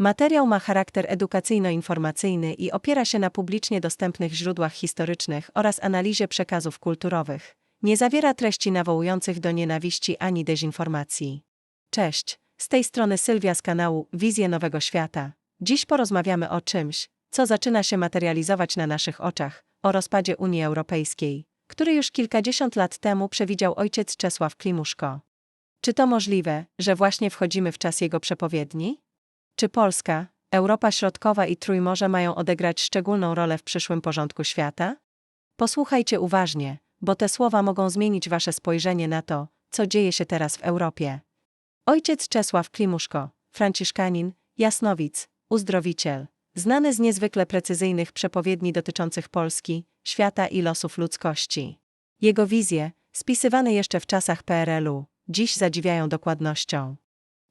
Materiał ma charakter edukacyjno-informacyjny i opiera się na publicznie dostępnych źródłach historycznych oraz analizie przekazów kulturowych. Nie zawiera treści nawołujących do nienawiści ani dezinformacji. Cześć, z tej strony Sylwia z kanału Wizje Nowego Świata. Dziś porozmawiamy o czymś, co zaczyna się materializować na naszych oczach, o rozpadzie Unii Europejskiej, który już kilkadziesiąt lat temu przewidział ojciec Czesław Klimuszko. Czy to możliwe, że właśnie wchodzimy w czas jego przepowiedni? Czy Polska, Europa Środkowa i Trójmorze mają odegrać szczególną rolę w przyszłym porządku świata? Posłuchajcie uważnie, bo te słowa mogą zmienić wasze spojrzenie na to, co dzieje się teraz w Europie. Ojciec Czesław Klimuszko, franciszkanin, jasnowic, uzdrowiciel, znany z niezwykle precyzyjnych przepowiedni dotyczących Polski, świata i losów ludzkości. Jego wizje, spisywane jeszcze w czasach PRL-u, dziś zadziwiają dokładnością.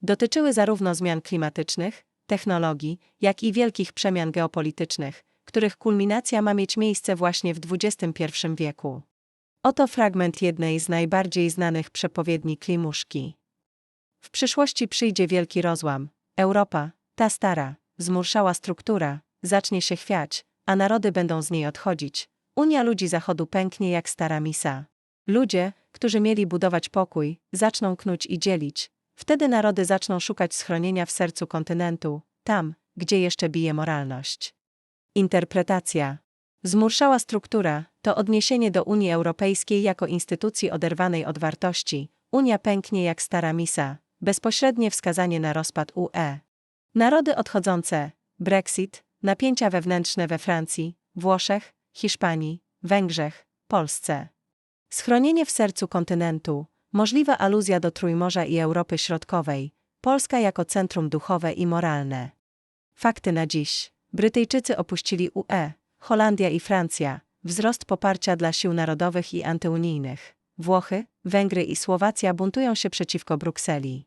Dotyczyły zarówno zmian klimatycznych, technologii, jak i wielkich przemian geopolitycznych, których kulminacja ma mieć miejsce właśnie w XXI wieku. Oto fragment jednej z najbardziej znanych przepowiedni Klimuszki. W przyszłości przyjdzie wielki rozłam. Europa, ta stara, zmurszała struktura, zacznie się chwiać, a narody będą z niej odchodzić. Unia ludzi Zachodu pęknie jak stara misa. Ludzie, którzy mieli budować pokój, zaczną knuć i dzielić. Wtedy narody zaczną szukać schronienia w sercu kontynentu, tam, gdzie jeszcze bije moralność. Interpretacja. Zmurszała struktura to odniesienie do Unii Europejskiej jako instytucji oderwanej od wartości. Unia pęknie jak stara misa, bezpośrednie wskazanie na rozpad UE. Narody odchodzące, Brexit, napięcia wewnętrzne we Francji, Włoszech, Hiszpanii, Węgrzech, Polsce. Schronienie w sercu kontynentu, możliwa aluzja do Trójmorza i Europy Środkowej, Polska jako centrum duchowe i moralne. Fakty na dziś. Brytyjczycy opuścili UE, Holandia i Francja, wzrost poparcia dla sił narodowych i antyunijnych. Włochy, Węgry i Słowacja buntują się przeciwko Brukseli.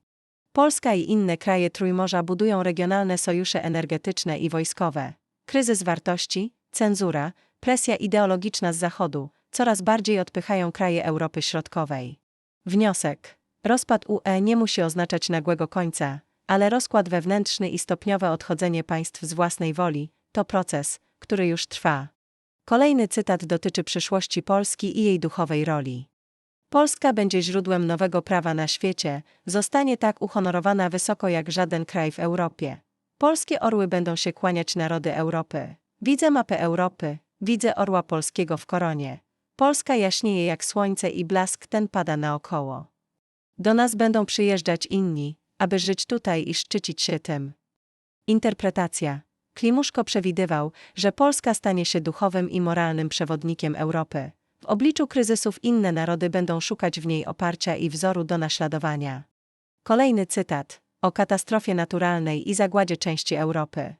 Polska i inne kraje Trójmorza budują regionalne sojusze energetyczne i wojskowe. Kryzys wartości, cenzura, presja ideologiczna z Zachodu coraz bardziej odpychają kraje Europy Środkowej. Wniosek. Rozpad UE nie musi oznaczać nagłego końca, ale rozkład wewnętrzny i stopniowe odchodzenie państw z własnej woli to proces, który już trwa. Kolejny cytat dotyczy przyszłości Polski i jej duchowej roli. Polska będzie źródłem nowego prawa na świecie, zostanie tak uhonorowana wysoko jak żaden kraj w Europie. Polskie orły będą się kłaniać narody Europy. Widzę mapę Europy, widzę orła polskiego w koronie. Polska jaśnieje jak słońce i blask ten pada naokoło. Do nas będą przyjeżdżać inni, aby żyć tutaj i szczycić się tym. Interpretacja. Klimuszko przewidywał, że Polska stanie się duchowym i moralnym przewodnikiem Europy. W obliczu kryzysów inne narody będą szukać w niej oparcia i wzoru do naśladowania. Kolejny cytat o katastrofie naturalnej i zagładzie części Europy.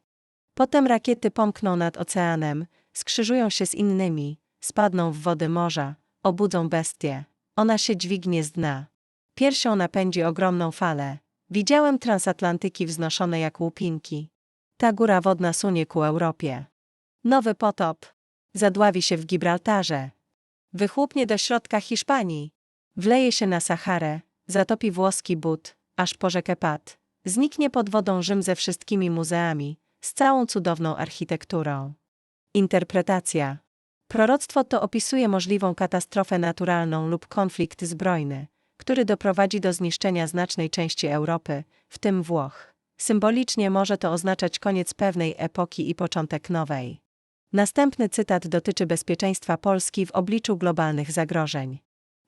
Potem rakiety pomkną nad oceanem, skrzyżują się z innymi, spadną w wody morza, obudzą bestię. Ona się dźwignie z dna. Piersią napędzi ogromną falę. Widziałem transatlantyki wznoszone jak łupinki. Ta góra wodna sunie ku Europie. Nowy potop. Zadławi się w Gibraltarze. Wychłupnie do środka Hiszpanii. Wleje się na Saharę, zatopi włoski but, aż po rzekę Pat. Zniknie pod wodą Rzym ze wszystkimi muzeami, z całą cudowną architekturą. Interpretacja. Proroctwo to opisuje możliwą katastrofę naturalną lub konflikt zbrojny, który doprowadzi do zniszczenia znacznej części Europy, w tym Włoch. Symbolicznie może to oznaczać koniec pewnej epoki i początek nowej. Następny cytat dotyczy bezpieczeństwa Polski w obliczu globalnych zagrożeń.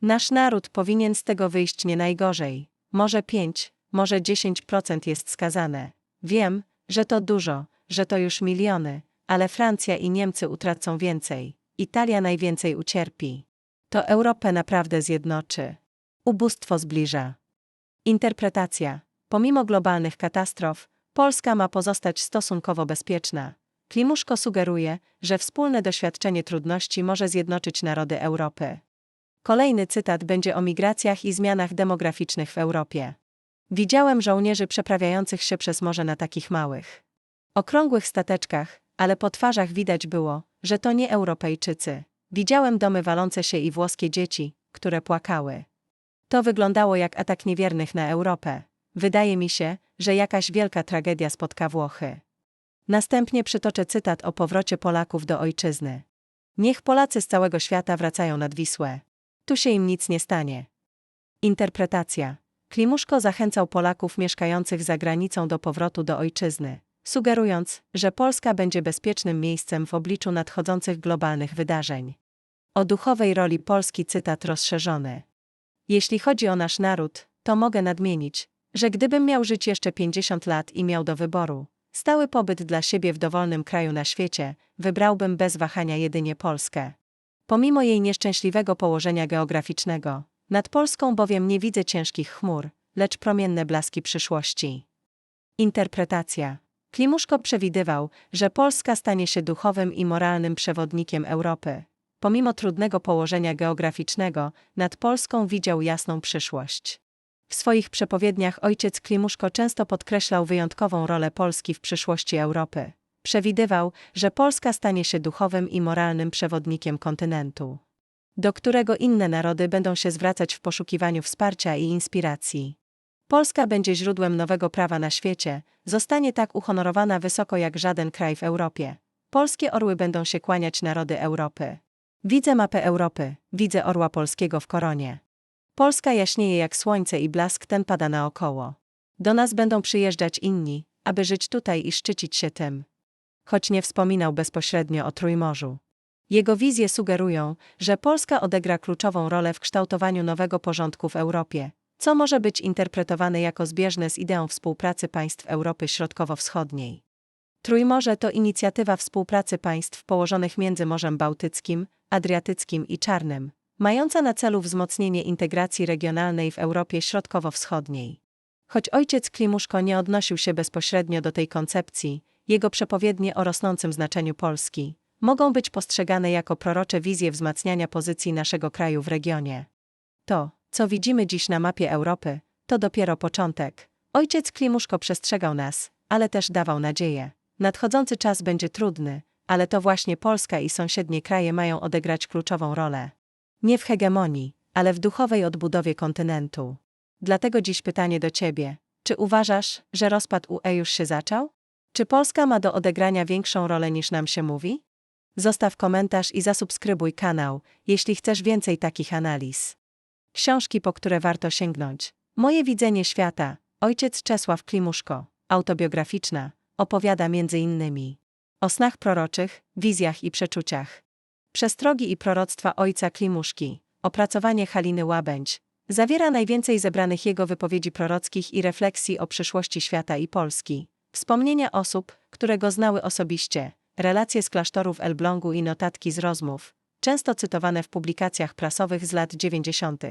Nasz naród powinien z tego wyjść nie najgorzej. Może 5, może 10% jest skazane. Wiem, że to dużo, że to już miliony, ale Francja i Niemcy utracą więcej. Italia najwięcej ucierpi. To Europę naprawdę zjednoczy. Ubóstwo zbliża. Interpretacja. Pomimo globalnych katastrof, Polska ma pozostać stosunkowo bezpieczna. Klimuszko sugeruje, że wspólne doświadczenie trudności może zjednoczyć narody Europy. Kolejny cytat będzie o migracjach i zmianach demograficznych w Europie. Widziałem żołnierzy przeprawiających się przez morze na takich małych, okrągłych stateczkach, ale po twarzach widać było, że to nie Europejczycy. Widziałem domy walące się i włoskie dzieci, które płakały. To wyglądało jak atak niewiernych na Europę. Wydaje mi się, że jakaś wielka tragedia spotka Włochy. Następnie przytoczę cytat o powrocie Polaków do ojczyzny. Niech Polacy z całego świata wracają nad Wisłę. Tu się im nic nie stanie. Interpretacja. Klimuszko zachęcał Polaków mieszkających za granicą do powrotu do ojczyzny, sugerując, że Polska będzie bezpiecznym miejscem w obliczu nadchodzących globalnych wydarzeń. O duchowej roli Polski cytat rozszerzony. Jeśli chodzi o nasz naród, to mogę nadmienić, że gdybym miał żyć jeszcze 50 lat i miał do wyboru stały pobyt dla siebie w dowolnym kraju na świecie, wybrałbym bez wahania jedynie Polskę. Pomimo jej nieszczęśliwego położenia geograficznego, nad Polską bowiem nie widzę ciężkich chmur, lecz promienne blaski przyszłości. Interpretacja. Klimuszko przewidywał, że Polska stanie się duchowym i moralnym przewodnikiem Europy. Pomimo trudnego położenia geograficznego, nad Polską widział jasną przyszłość. W swoich przepowiedniach ojciec Klimuszko często podkreślał wyjątkową rolę Polski w przyszłości Europy. Przewidywał, że Polska stanie się duchowym i moralnym przewodnikiem kontynentu, do którego inne narody będą się zwracać w poszukiwaniu wsparcia i inspiracji. Polska będzie źródłem nowego prawa na świecie, zostanie tak uhonorowana wysoko jak żaden kraj w Europie. Polskie orły będą się kłaniać narody Europy. Widzę mapę Europy, widzę orła polskiego w koronie. Polska jaśnieje jak słońce i blask ten pada naokoło. Do nas będą przyjeżdżać inni, aby żyć tutaj i szczycić się tym. Choć nie wspominał bezpośrednio o Trójmorzu. Jego wizje sugerują, że Polska odegra kluczową rolę w kształtowaniu nowego porządku w Europie, co może być interpretowane jako zbieżne z ideą współpracy państw Europy Środkowo-Wschodniej. Trójmorze to inicjatywa współpracy państw położonych między Morzem Bałtyckim, Adriatyckim i Czarnym, mająca na celu wzmocnienie integracji regionalnej w Europie Środkowo-Wschodniej. Choć ojciec Klimuszko nie odnosił się bezpośrednio do tej koncepcji, jego przepowiednie o rosnącym znaczeniu Polski mogą być postrzegane jako prorocze wizje wzmacniania pozycji naszego kraju w regionie. To, co widzimy dziś na mapie Europy, to dopiero początek. Ojciec Klimuszko przestrzegał nas, ale też dawał nadzieję. Nadchodzący czas będzie trudny, ale to właśnie Polska i sąsiednie kraje mają odegrać kluczową rolę. Nie w hegemonii, ale w duchowej odbudowie kontynentu. Dlatego dziś pytanie do Ciebie: czy uważasz, że rozpad UE już się zaczął? Czy Polska ma do odegrania większą rolę niż nam się mówi? Zostaw komentarz i zasubskrybuj kanał, jeśli chcesz więcej takich analiz. Książki, po które warto sięgnąć. Moje widzenie świata, ojciec Czesław Klimuszko, autobiograficzna, opowiada m.in. o snach proroczych, wizjach i przeczuciach. Przestrogi i proroctwa ojca Klimuszki, opracowanie Haliny Łabędź, zawiera najwięcej zebranych jego wypowiedzi prorockich i refleksji o przyszłości świata i Polski, wspomnienia osób, które go znały osobiście, relacje z klasztorów Elblągu i notatki z rozmów, często cytowane w publikacjach prasowych z lat 90.